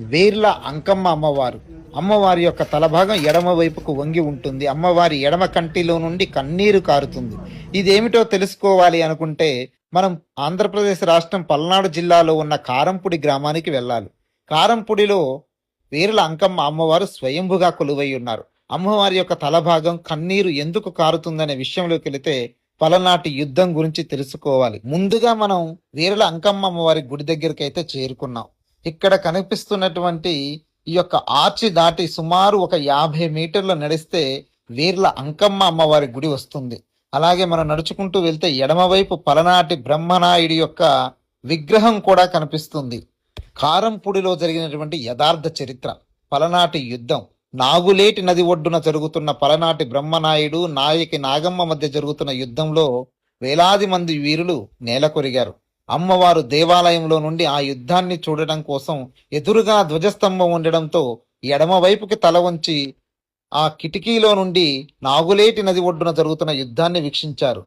వేర్ల అంకమ్మ అమ్మవారు. అమ్మవారి యొక్క తలభాగం ఎడమ వైపుకు వంగి ఉంటుంది. అమ్మవారి ఎడమ కంటిలో నుండి కన్నీరు కారుతుంది. ఇదేమిటో తెలుసుకోవాలి అనుకుంటే మనం ఆంధ్రప్రదేశ్ రాష్ట్రం పల్నాడు జిల్లాలో ఉన్న కారంపుడి గ్రామానికి వెళ్ళాలి. కారంపుడిలో వీరుల అంకమ్మ అమ్మవారు స్వయంభుగా కొలువై ఉన్నారు. అమ్మవారి యొక్క తలభాగం కన్నీరు ఎందుకు కారుతుందనే విషయంలోకి వెళితే పలనాటి యుద్ధం గురించి తెలుసుకోవాలి. ముందుగా మనం వీరుల అంకమ్మ అమ్మవారి గుడి దగ్గరికి అయితే చేరుకున్నాం. ఇక్కడ కనిపిస్తున్నటువంటి ఈ యొక్క ఆర్చి దాటి సుమారు ఒక యాభై మీటర్లు నడిస్తే వీర్ల అంకమ్మ అమ్మవారి గుడి వస్తుంది. అలాగే మనం నడుచుకుంటూ వెళ్తే ఎడమవైపు పలనాటి బ్రహ్మనాయుడి యొక్క విగ్రహం కూడా కనిపిస్తుంది. కారంపూడిలో జరిగినటువంటి యథార్థ చరిత్ర పలనాటి యుద్ధం. నాగులేటి నది ఒడ్డున జరుగుతున్న పలనాటి బ్రహ్మనాయుడు నాయకి నాగమ్మ మధ్య జరుగుతున్న యుద్ధంలో వేలాది మంది వీరులు నేలకొరిగారు. అమ్మవారు దేవాలయంలో నుండి ఆ యుద్ధాన్ని చూడటం కోసం ఎదురుగా ధ్వజస్తంభం ఉండడంతో ఎడమవైపుకి తల వంచి ఆ కిటికీలో నుండి నాగులేటి నది ఒడ్డున జరుగుతున్న యుద్ధాన్ని వీక్షించారు.